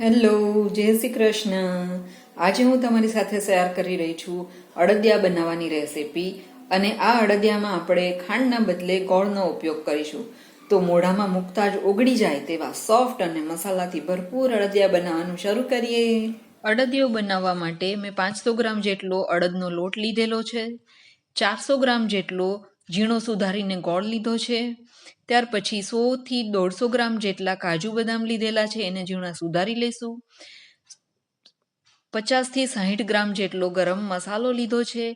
Hello, જય શ્રી કૃષ્ણ. આજે હું તમારી સાથે શેર કરી રહી છું અડદિયા બનાવવાની રેસિપી અને આ અડદિયામાં આપણે ખાંડના બદલે ગોળનો ઉપયોગ કરીશું. તો મોઢામાં મૂકતા જ ઓગળી જાય તેવા સોફ્ટ અને મસાલાથી ભરપૂર અડદિયા બનાવવાનું શરૂ કરીએ. અડદિયો બનાવવા માટે મેં પાંચસો ગ્રામ જેટલો અડદનો લોટ લીધેલો છે. ચારસો ગ્રામ જેટલો ઝીણો સુધારીને ગોળ લીધો છે. ત્યાર પછી સોથી દોઢસો ગ્રામ જેટલા કાજુ બદામ લીધેલા છે, એને ઝીણા સુધારી લઈશું પચાસથી સાહીઠ ગ્રામ જેટલો ગરમ મસાલો લીધો છે.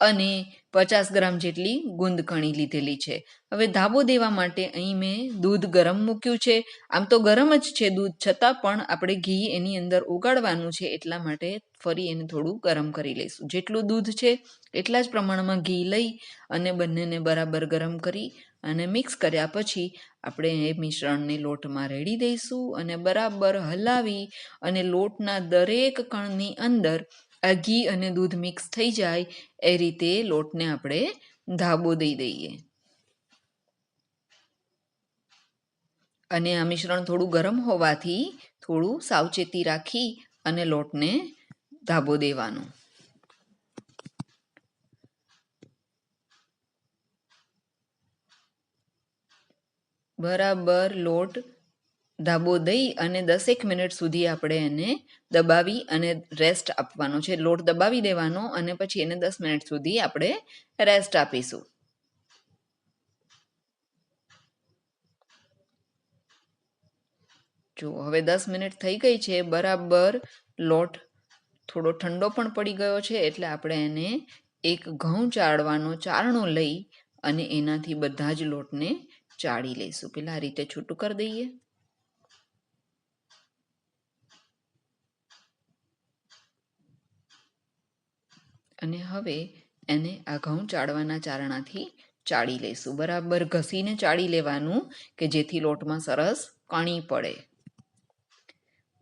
અને પચાસ ગ્રામ જેટલી ગુંદ કણી લીધેલી છે. હવે ધાબો દેવા માટે અહીં મેં દૂધ ગરમ મૂક્યું છે. આમ તો ગરમ જ છે દૂધ, છતાં પણ આપણે ઘી એની અંદર ઓગાળવાનું છે એટલા માટે ફરી એને થોડું ગરમ કરી લઈશું. જેટલું દૂધ છે એટલા જ પ્રમાણમાં ઘી લઈ અને બંનેને બરાબર ગરમ કરી અને મિક્સ કર્યા પછી આપણે એ મિશ્રણને લોટમાં રેડી દઈશું અને બરાબર હલાવી અને લોટના દરેક કણની અંદર આ ઘી અને દૂધ મિક્સ થઈ જાય, એ રીતે લોટને આપણે ધાબો દઈ દઈએ. અને આ મિશ્રણ થોડું ગરમ હોવાથી થોડું સાવચેતી રાખી અને લોટને ધાબો દેવાનો. બરાબર લોટ ધાબો દઈ અને દસેક મિનિટ સુધી આપણે એને દબાવી અને રેસ્ટ આપવાનો છે. લોટ દબાવી દેવાનો અને પછી એને દસ મિનિટ સુધી આપણે રેસ્ટ આપીશું. જો હવે દસ મિનિટ થઈ ગઈ છે, બરાબર લોટ થોડો ઠંડો પણ પડી ગયો છે, એટલે આપણે એને એક ઘઉં ચાળવાનો ચારણો લઈ અને એનાથી બધા જ લોટને ચાળી લઈશું. પેલા આ રીતે છૂટું કરી દઈએ. અને હવે એને આ ઘઉં ચાળવાના ચારણાથી ચાળી લઈશું. બરાબર ઘસીને ચાળી લેવાનું કે જેથી લોટમાં સરસ કણી પડે.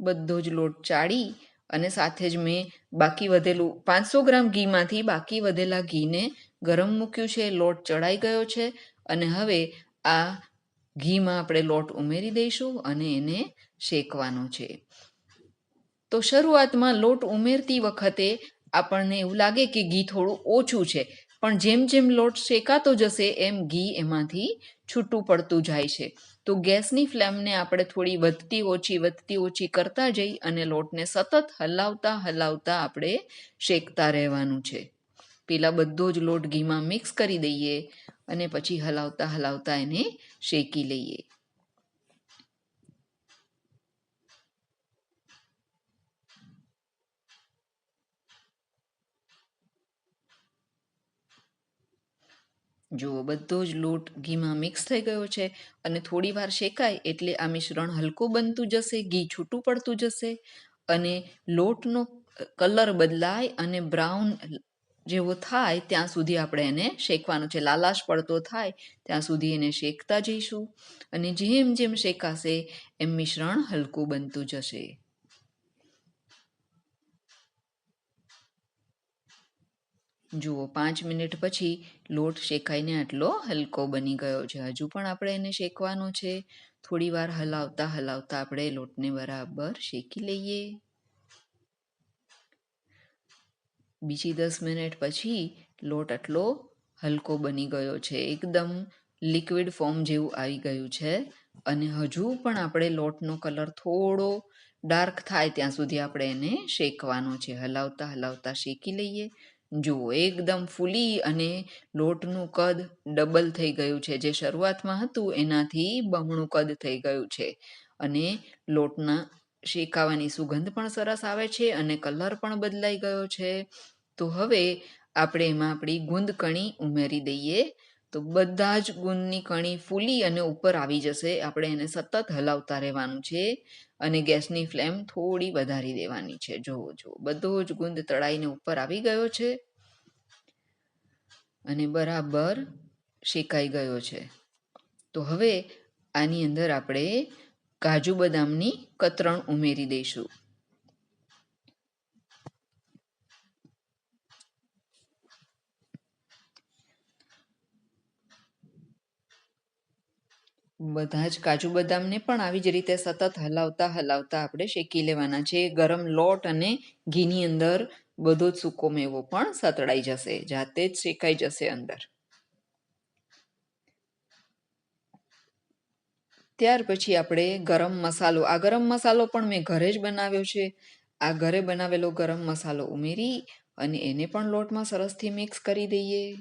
બધો જ લોટ ચાળી અને સાથે જ મેં બાકી વધેલું પાંચસો ગ્રામ ઘીમાંથી બાકી વધેલા ઘીને ગરમ મૂક્યું છે. લોટ ચડાઈ ગયો છે અને હવે આ ઘીમાં આપણે લોટ ઉમેરી દઈશું અને એને શેકવાનો છે. તો શરૂઆતમાં લોટ ઉમેરતી વખતે આપણને એવું લાગે કે ઘી થોડું ઓછું છે, પણ જેમ જેમ લોટ શેકાતો જશે એમ ઘી એમાંથી છૂટું પડતું જાય છે. તો ગેસની ફ્લેમને આપણે થોડી વધતી ઓછી વધતી ઓછી કરતા જઈ અને લોટને સતત હલાવતા હલાવતા આપણે શેકતા રહેવાનું છે. પેલા બધો જ લોટ ઘીમાં મિક્સ કરી દઈએ અને પછી હલાવતા હલાવતા એને શેકી લઈએ. જુઓ, બધો જ લોટ ઘીમાં મિક્સ થઈ ગયો છે અને થોડી વાર શેકાય એટલે આ મિશ્રણ હલકું બનતું જશે, ઘી છૂટું પડતું જશે અને લોટનો કલર બદલાય અને બ્રાઉન જેવો થાય ત્યાં સુધી આપણે એને શેકવાનો છે. લાલાશ પડતો થાય ત્યાં સુધી એને શેકતા જઈશું અને જેમ જેમ શેકાશે એમ મિશ્રણ હલકું બનતું જશે. જુઓ, પાંચ મિનિટ પછી લોટ શેકાઈને આટલો હલકો બની ગયો છે. હજુ પણ આપણે એને શેકવાનો છે. થોડી વાર હલાવતા હલાવતા આપણે લોટને બરાબર શેકી લઈએ. બીજી દસ મિનિટ પછી લોટ આટલો હલકો બની ગયો છે. એકદમ લિક્વિડ ફોર્મ જેવું આવી ગયું છે અને હજુ પણ આપણે લોટનો કલર થોડો ડાર્ક થાય ત્યાં સુધી આપણે એને શેકવાનો છે. હલાવતા હલાવતા શેકી લઈએ. જુઓ એકદમ ફૂલી અને લોટનું કદ ડબલ થઈ ગયું છે. જે શરૂઆતમાં હતું, એનાથી બમણું કદ થઈ ગયું છે. અને લોટના શેકાવાની સુગંધ પણ સરસ આવે છે અને કલર પણ બદલાઈ ગયો છે. તો હવે આપણે એમાં આપણી ગુંદ કણી ઉમેરી દઈએ. તો બધા જ ગુંદની કણી ફૂલી અને ઉપર આવી જશે. આપણે એને સતત હલાવતા રહેવાનું છે અને ગેસની ફ્લેમ થોડી વધારી દેવાની છે. જુઓ જુઓ. બધો જ ગુંદ તળાઈને ઉપર આવી ગયો છે. અને બરાબર શેકાઈ ગયો છે. તો હવે આની અંદર આપણે કાજુ બદામની કતરણ ઉમેરી દઈશું. બધા જ કાજુ બદામને પણ આવી જ રીતે સતત હલાવતા હલાવતા આપણે શેકી લેવાના છે. ગરમ લોટ અને ઘીની અંદર બધો જ સૂકો મેવો પણ સતળાઈ જશે, જાતે જ શેકાઈ જશે અંદર. ત્યાર પછી આપણે ગરમ મસાલો, આ ગરમ મસાલો પણ મેં ઘરે જ બનાવ્યો છે. આ ઘરે બનાવેલો ગરમ મસાલો ઉમેરી અને એને પણ લોટમાં સરસથી મિક્સ કરી દઈએ.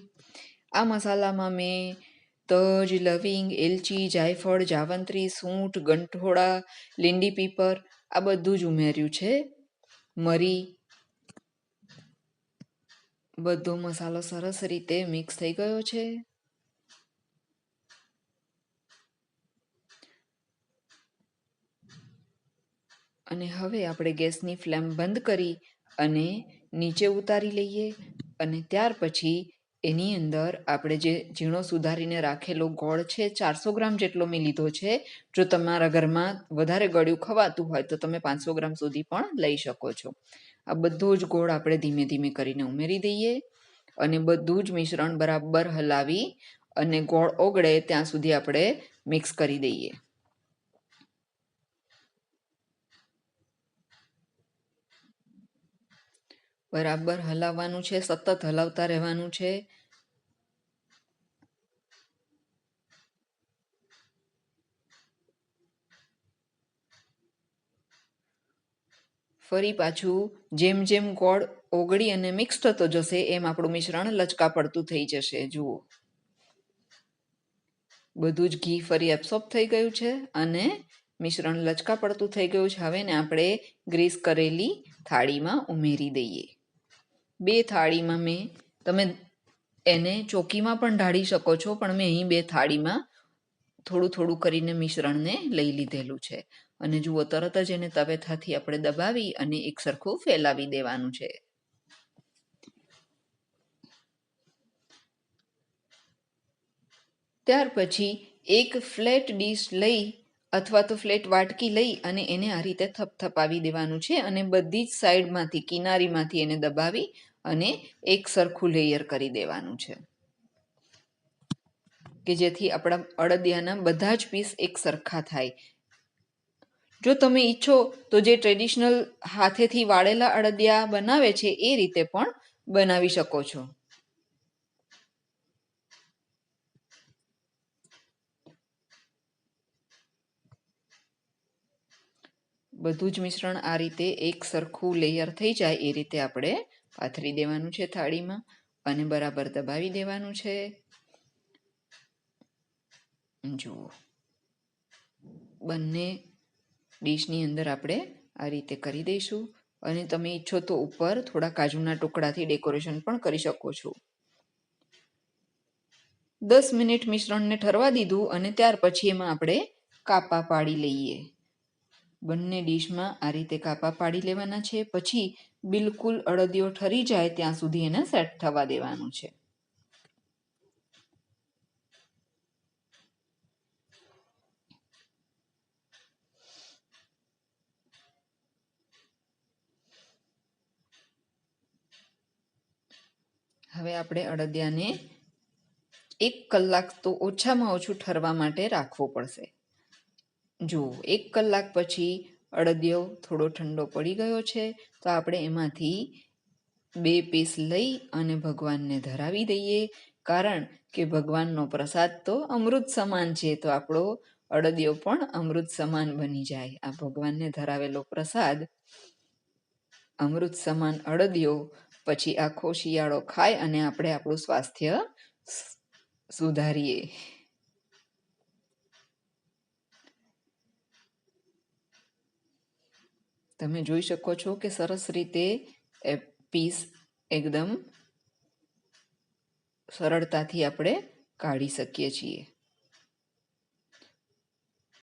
આ મસાલામાં મેં તજ, લવિંગ, એલચી, જાયફળ, જાવંત્રી, સૂંઠ ગંઠોડા લીંડી પીપર, આ બધું જ ઉમેર્યું છે. મરી બધો મસાલો સરસ રીતે મિક્સ થઈ ગયો છે. અને હવે આપણે ગેસની ફ્લેમ બંધ કરી અને નીચે ઉતારી લઈએ અને ત્યાર પછી એની અંદર આપણે જે ઝીણો સુધારીને રાખેલો ગોળ છે ચારસો ગ્રામ જેટલો મેં લીધો છે. જો તમારા ઘરમાં વધારે ગળ્યું ખવાતું હોય તો તમે પાંચસો ગ્રામ સુધી પણ લઈ શકો છો. આ બધો જ ગોળ આપણે ધીમે ધીમે કરીને ઉમેરી દઈએ અને બધું જ મિશ્રણ બરાબર હલાવી અને ગોળ ઓગળે ત્યાં સુધી આપણે મિક્સ કરી દઈએ. બરાબર હલાવવાનું છે, સતત હલાવતા રહેવાનું છે. ફરી પાછું જેમ જેમ ગોળ ઓગળી અને મિક્સ થતો જશે એમ આપણું મિશ્રણ લચકા પડતું થઈ જશે, જુઓ. બધું જ ઘી ફરી એબ્સોર્બ થઈ ગયું છે અને મિશ્રણ લચકા પડતું થઈ ગયું છે. હવે ને આપણે ગ્રીસ કરેલી થાળીમાં ઉમેરી દઈએ. બે થાળીમાં મેં, તમે એને ચોકીમાં પણ ઢાળી શકો છો, પણ મેં અહીં બે થાળીમાં થોડું થોડું કરીને મિશ્રણને લઈ લીધેલું છે. અને જુઓ, તરત જ એને તવેથાથી આપણે દબાવી અને એક સરખું ફેલાવી દેવાનું છે. ત્યાર પછી એક ફ્લેટ ડીશ લઈ અથવા તો ફ્લેટ વાટકી લઈ અને એને આ રીતે થપથપાવી દેવાનું છે અને બધી જ સાઈડમાંથી, કિનારીમાંથી એને દબાવી અને એક સરખું લેયર કરી દેવાનું છે. કે જેથી આપણા અડદિયાના બધા જ પીસ એક સરખા થાય. જો તમે ઈચ્છો તો જે ટ્રેડિશનલ હાથેથી વાળેલા અડદિયા બનાવે છે, એ રીતે પણ બનાવી શકો છો. બધું જ મિશ્રણ આ રીતે એક સરખું લેયર થઈ જાય, એ રીતે આપણે પાથરી દેવાનું છે થાળીમાં અને બરાબર દબાવી દેવાનું છે. જુઓ. બંને ડીશની અંદર આપણે આ રીતે કરી દઈશું. અને તમે ઈચ્છો તો ઉપર થોડા કાજુના ટુકડાથી ડેકોરેશન પણ કરી શકો છો. દસ મિનિટ મિશ્રણને ઠરવા દીધું અને ત્યાર પછી એમાં આપણે કાપા પાડી લઈએ. બંને ડીશમાં આ રીતે કાપા પાડી લેવાના છે. પછી બિલકુલ અડદિયો ઠરી જાય ત્યાં સુધી એને સેટ થવા દેવાનું છે. હવે આપણે અડદિયાને એક કલાક તો ઓછામાં ઓછું ઠરવા માટે રાખવો પડશે. જુઓ, એક કલાક પછી અડદિયો થોડો ઠંડો પડી ગયો છે, તો આપણે એમાંથી બે પીસ લઈ અને ભગવાનને ધરાવી દઈએ. કારણ કે ભગવાનનો પ્રસાદ તો અમૃત સમાન છે, તો આપણો અડદિયો પણ અમૃત સમાન બની જાય. આ ભગવાનને ધરાવેલો પ્રસાદ અમૃત સમાન અડદિયો પછી આખો શિયાળો ખાય અને આપણે આપણું સ્વાસ્થ્ય સુધારીએ. તમે જોઈ શકો છો કે સરસ રીતે પીસ એકદમ સરળતાથી આપણે કાઢી શકીએ છીએ.